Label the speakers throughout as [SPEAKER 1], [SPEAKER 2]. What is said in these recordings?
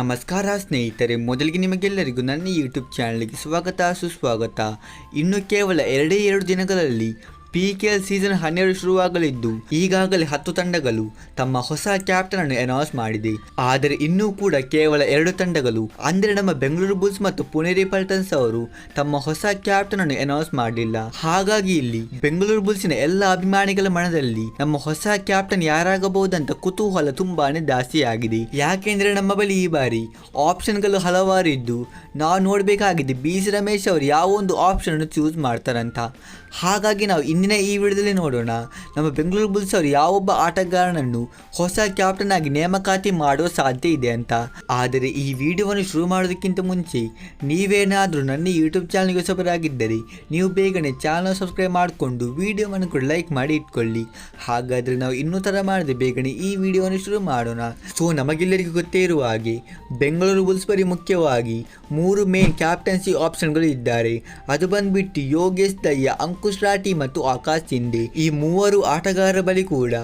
[SPEAKER 1] ನಮಸ್ಕಾರ ಸ್ನೇಹಿತರೆ ಮೊದಲಿಗೆ ನಿಮಗೆಲ್ಲರಿಗೂ ನನ್ನ ಯೂಟ್ಯೂಬ್ ಚಾನಲ್ಗೆ ಸ್ವಾಗತ ಸುಸ್ವಾಗತ. ಇನ್ನು ಕೇವಲ ಎರಡೇ ಎರಡು ದಿನಗಳಲ್ಲಿ ಪಿ ಕೆ ಎಲ್ ಸೀಸನ್ ಹನ್ನೆರಡು ಶುರುವಾಗಲಿದ್ದು, ಈಗಾಗಲೇ ಹತ್ತು ತಂಡಗಳು ತಮ್ಮ ಹೊಸ ಕ್ಯಾಪ್ಟನ್ ಅನ್ನು ಅನೌನ್ಸ್ ಮಾಡಿದೆ. ಆದರೆ ಇನ್ನೂ ಕೂಡ ಕೇವಲ ಎರಡು ತಂಡಗಳು, ಅಂದರೆ ನಮ್ಮ ಬೆಂಗಳೂರು ಬುಲ್ಸ್ ಮತ್ತು ಪುಣೆರಿ ಪಲ್ಟನ್ಸ್ ಅವರು ತಮ್ಮ ಹೊಸ ಕ್ಯಾಪ್ಟನ್ ಅನ್ನು ಅನೌನ್ಸ್ ಮಾಡಲಿಲ್ಲ. ಹಾಗಾಗಿ ಇಲ್ಲಿ ಬೆಂಗಳೂರು ಬುಲ್ಸ್ನ ಎಲ್ಲ ಅಭಿಮಾನಿಗಳ ಮನದಲ್ಲಿ ನಮ್ಮ ಹೊಸ ಕ್ಯಾಪ್ಟನ್ ಯಾರಾಗಬಹುದಂತ ಕುತೂಹಲ ತುಂಬಾನೇ ಜಾಸ್ತಿಯಾಗಿದೆ ಯಾಕೆಂದರೆ ಯಾಕೆಂದ್ರೆ ನಮ್ಮ ಬಳಿ ಈ ಬಾರಿ ಆಪ್ಷನ್ಗಳು ಹಲವಾರು ಇದ್ದು, ನಾವು ನೋಡಬೇಕಾಗಿದೆ ಬಿ ಸಿ ರಮೇಶ್ ಅವರು ಯಾವ ಒಂದು ಆಪ್ಷನ್ ಅನ್ನು ಚೂಸ್ ಮಾಡ್ತಾರಂತ. ಹಾಗಾಗಿ ನಾವು ಇಂದಿನ ಈ ವಿಡಿಯೋದಲ್ಲಿ ನೋಡೋಣ. ನಮ್ಮ ಬೆಂಗಳೂರು ಬುಲ್ಸ್ ಅವರು ಯಾವೊಬ್ಬ ಆಟಗಾರನನ್ನು ಹೊಸ ಕ್ಯಾಪ್ಟನ್ ಆಗಿ ನೇಮಕಾತಿ ಮಾಡುವ ಸಾಧ್ಯ ಇದೆ ಅಂತ. ಆದರೆ ಈ ವಿಡಿಯೋವನ್ನು ಶುರು ಮಾಡೋದಕ್ಕಿಂತ ಮುಂಚೆ ನೀವೇನಾದರೂ ನನ್ನ ಯೂಟ್ಯೂಬ್ ಚಾನಲ್ಗೆ ಹೊಸಬರಾಗಿದ್ದರೆ ನೀವು ಬೇಗನೆ ಚಾನಲ್ ಸಬ್ಸ್ಕ್ರೈಬ್ ಮಾಡಿಕೊಂಡು ವಿಡಿಯೋವನ್ನು ಕೂಡ ಲೈಕ್ ಮಾಡಿ ಇಟ್ಕೊಳ್ಳಿ. ಹಾಗಾದರೆ ನಾವು ಇನ್ನೂ ಥರ ಮಾಡದೆ ಬೇಗನೆ ಈ ವಿಡಿಯೋವನ್ನು ಶುರು ಮಾಡೋಣ. ಸೊ ನಮಗೆಲ್ಲರಿಗೂ ಗೊತ್ತೇ ಇರುವ ಹಾಗೆ ಬೆಂಗಳೂರು ಬುಲ್ಸ್ ಬರೀ ಮುಖ್ಯವಾಗಿ ಮೂರು ಮೇನ್ ಕ್ಯಾಪ್ಟನ್ಸಿ ಆಪ್ಷನ್ಗಳು ಇದ್ದಾರೆ. ಅದು ಬಂದ್ಬಿಟ್ಟು ಯೋಗೇಶ್ ದಯ್ಯ, ಅಂಕುಶ್ ರಾಠಿ ಮತ್ತು ಆಕಾಶ್ ಸಿಂಧೆ ಈ ಮೂವರು ಆಟಗಾರರ ಬಳಿ ಕೂಡ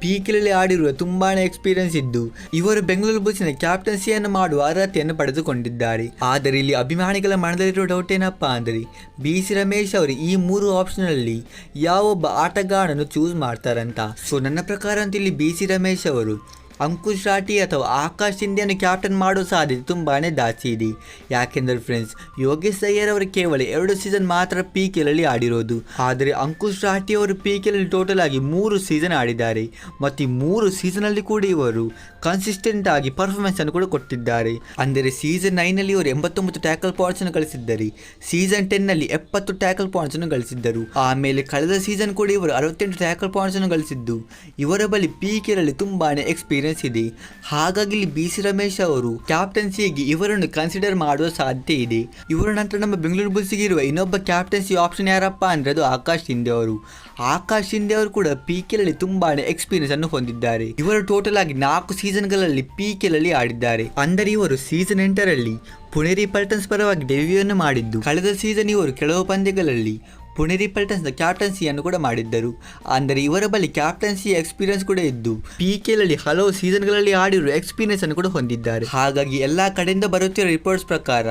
[SPEAKER 1] ಪೀಕಿಲಲ್ಲಿ ಆಡಿರುವ ತುಂಬಾ ಎಕ್ಸ್ಪೀರಿಯನ್ಸ್ ಇದ್ದು, ಇವರು ಬೆಂಗಳೂರು ಬುಲ್ಸ್ನ ಕ್ಯಾಪ್ಟನ್ಸಿಯನ್ನು ಮಾಡುವ ಅರ್ಹತೆಯನ್ನು ಪಡೆದುಕೊಂಡಿದ್ದಾರೆ. ಆದರೆ ಇಲ್ಲಿ ಅಭಿಮಾನಿಗಳ ಮನದಲ್ಲಿರುವ ಡೌಟ್ ಏನಪ್ಪಾ ಅಂದರೆ, ಬಿ ಸಿ ರಮೇಶ್ ಅವರು ಈ ಮೂರು ಆಪ್ಷನಲ್ಲಿ ಯಾವೊಬ್ಬ ಆಟಗಾರನನ್ನು ಚೂಸ್ ಮಾಡ್ತಾರಂತ. ಸೊ ನನ್ನ ಪ್ರಕಾರ ಅಂತ ಇಲ್ಲಿ ಬಿ ಸಿ ರಮೇಶ್ ಅವರು ಅಂಕುಶ್ ರಾಠಿ ಅಥವಾ ಆಕಾಶ್ ಶಿಂದೆಯನ್ನು ಕ್ಯಾಪ್ಟನ್ ಮಾಡೋ ಸಾಧ್ಯತೆ ತುಂಬಾ ಜಾಸ್ತಿ ಇದೆ. ಯಾಕೆಂದರೆ ಫ್ರೆಂಡ್ಸ್ ಯೋಗೇಶ್ ಅಯ್ಯರ್ ಅವರು ಕೇವಲ ಎರಡು ಸೀಸನ್ ಮಾತ್ರ ಪಿ ಕೆಲಲ್ಲಿ ಆಡಿರೋದು. ಆದರೆ ಅಂಕುಶ್ ರಾಠಿ ಅವರು ಪಿ ಕೆಲಲ್ಲಿ ಟೋಟಲ್ ಆಗಿ ಮೂರು ಸೀಸನ್ ಆಡಿದ್ದಾರೆ. ಮತ್ತು ಈ ಮೂರು ಸೀಸನಲ್ಲಿ ಕೂಡ ಇವರು ಕನ್ಸಿಸ್ಟೆಂಟ್ ಆಗಿ ಪರ್ಫಾರ್ಮೆನ್ಸ್ ಅನ್ನು ಕೂಡ ಕೊಟ್ಟಿದ್ದಾರೆ. ಅಂದರೆ ಸೀಸನ್ ನೈನಲ್ಲಿ ಇವರು ಎಂಬತ್ತೊಂಬತ್ತು ಟ್ಯಾಕಲ್ ಪಾಯಿಂಟ್ಸ್ ಅನ್ನು ಗಳಿಸಿದ್ದಾರೆ. ಸೀಸನ್ ಟೆನ್ನಲ್ಲಿ ಎಪ್ಪತ್ತು ಟ್ಯಾಕಲ್ ಪಾಯಿಂಟ್ಸ್ ಅನ್ನು ಗಳಿಸಿದ್ದರು. ಆಮೇಲೆ ಕಳೆದ ಸೀಸನ್ ಕೂಡ ಇವರು ಅರವತ್ತೆಂಟು ಟ್ಯಾಕಲ್ ಪಾಯಿಂಟ್ಸ್ ಅನ್ನು ಗಳಿಸಿದ್ದು. ಇವರ ಬಳಿ ಪಿ ಕೆಲಲ್ಲಿ ತುಂಬಾ ಎಕ್ಸ್ಪೀರಿಯನ್ಸ್ ಇದೆ ಹಾಗಾಗಿ ಇಲ್ಲಿ ಬಿ ಸಿ ರಮೇಶ್ ಅವರು ಕ್ಯಾಪ್ಟನ್ಸಿಗೆ ಇವರನ್ನು ಕನ್ಸಿಡರ್ ಮಾಡುವ ಸಾಧ್ಯತೆ ಇದೆ. ಇವರ ನಂತರ ನಮ್ಮ ಬೆಂಗಳೂರು ಬುಲ್ಸ್ಗೆ ಇರುವ ಇನ್ನೊಬ್ಬ ಕ್ಯಾಪ್ಟನ್ಸಿ ಆಪ್ಷನ್ ಯಾರಪ್ಪ ಅಂದ್ರೆ ಅದು ಆಕಾಶ್ ಶಿಂದೆ ಅವರು. ಆಕಾಶ್ ಶಿಂದೆ ಅವರು ಕೂಡ ಪಿ ಕೆಲಲ್ಲಿ ತುಂಬಾ ಎಕ್ಸ್ಪೀರಿಯನ್ಸ್ ಅನ್ನು ಹೊಂದಿದ್ದಾರೆ. ಇವರು ಟೋಟಲ್ ಆಗಿ ನಾಲ್ಕು ಸೀಸನ್ಗಳಲ್ಲಿ ಪಿ ಕೆಲಲ್ಲಿ ಆಡಿದ್ದಾರೆ. ಅಂದರೆ ಇವರು ಸೀಸನ್ ಎಂಟರಲ್ಲಿ ಪುಣೇರಿ ಪಲ್ಟನ್ಸ್ ಪರವಾಗಿ ಡೆಬ್ಯೂವನ್ನು ಮಾಡಿದ್ದು. ಕಳೆದ ಸೀಸನ್ ಇವರು ಕೆಲವು ಪಂದ್ಯಗಳಲ್ಲಿ ಪುಣೇರಿ ಪಲ್ಟನ್ಸ್ನ ಕ್ಯಾಪ್ಟನ್ಸಿಯನ್ನು ಕೂಡ ಮಾಡಿದ್ದರು. ಅಂದರೆ ಇವರ ಬಳಿ ಕ್ಯಾಪ್ಟನ್ಸಿ ಎಕ್ಸ್ಪೀರಿಯನ್ಸ್ ಕೂಡ ಇದ್ದು, ಪಿ ಕೆಲಲ್ಲಿ ಹಲವು ಸೀಸನ್ಗಳಲ್ಲಿ ಆಡಿರುವ ಎಕ್ಸ್ಪೀರಿಯನ್ಸ್ ಅನ್ನು ಕೂಡ ಹೊಂದಿದ್ದಾರೆ. ಹಾಗಾಗಿ ಎಲ್ಲ ಕಡೆಯಿಂದ ಬರುತ್ತಿರುವ ರಿಪೋರ್ಟ್ಸ್ ಪ್ರಕಾರ,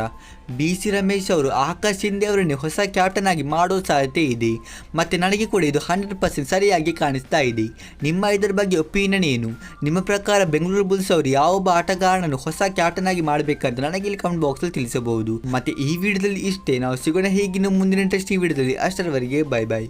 [SPEAKER 1] ಬಿ ಸಿ ರಮೇಶ್ ಅವರು ಆಕಾಶ್ ಶಿಂದೆ ಅವರನ್ನು ಹೊಸ ಕ್ಯಾಪ್ಟನ್ ಆಗಿ ಮಾಡೋ ಸಾಧ್ಯತೆ ಇದೆ. ಮತ್ತು ನನಗೆ ಕೂಡ ಇದು ಹಂಡ್ರೆಡ್ ಪರ್ಸೆಂಟ್ ಸರಿಯಾಗಿ ಕಾಣಿಸ್ತಾ ಇದೆ. ನಿಮ್ಮ ಇದರ ಬಗ್ಗೆ ಒಪಿನಿಯನ್ ಏನು? ನಿಮ್ಮ ಪ್ರಕಾರ ಬೆಂಗಳೂರು ಬುಲ್ಸ್ ಅವರು ಯಾವೊಬ್ಬ ಆಟಗಾರನನ್ನು ಹೊಸ ಕ್ಯಾಪ್ಟನ್ ಆಗಿ ಮಾಡಬೇಕಂತ ನನಗೆ ಇಲ್ಲಿ ಕಮೆಂಟ್ ಬಾಕ್ಸಲ್ಲಿ ತಿಳಿಸಬಹುದು. ಮತ್ತು ಈ ವಿಡಿಯೋದಲ್ಲಿ ಇಷ್ಟೇ. ನಾವು ಸಿಗೋಣ ಹೀಗಿನ ಮುಂದಿನ ಇಂಟ್ರೆಸ್ಟ್ ಈ ವಿಡಿಯೋದಲ್ಲಿ ಅಷ್ಟರವರೆಗೆ ಬೈ ಬೈ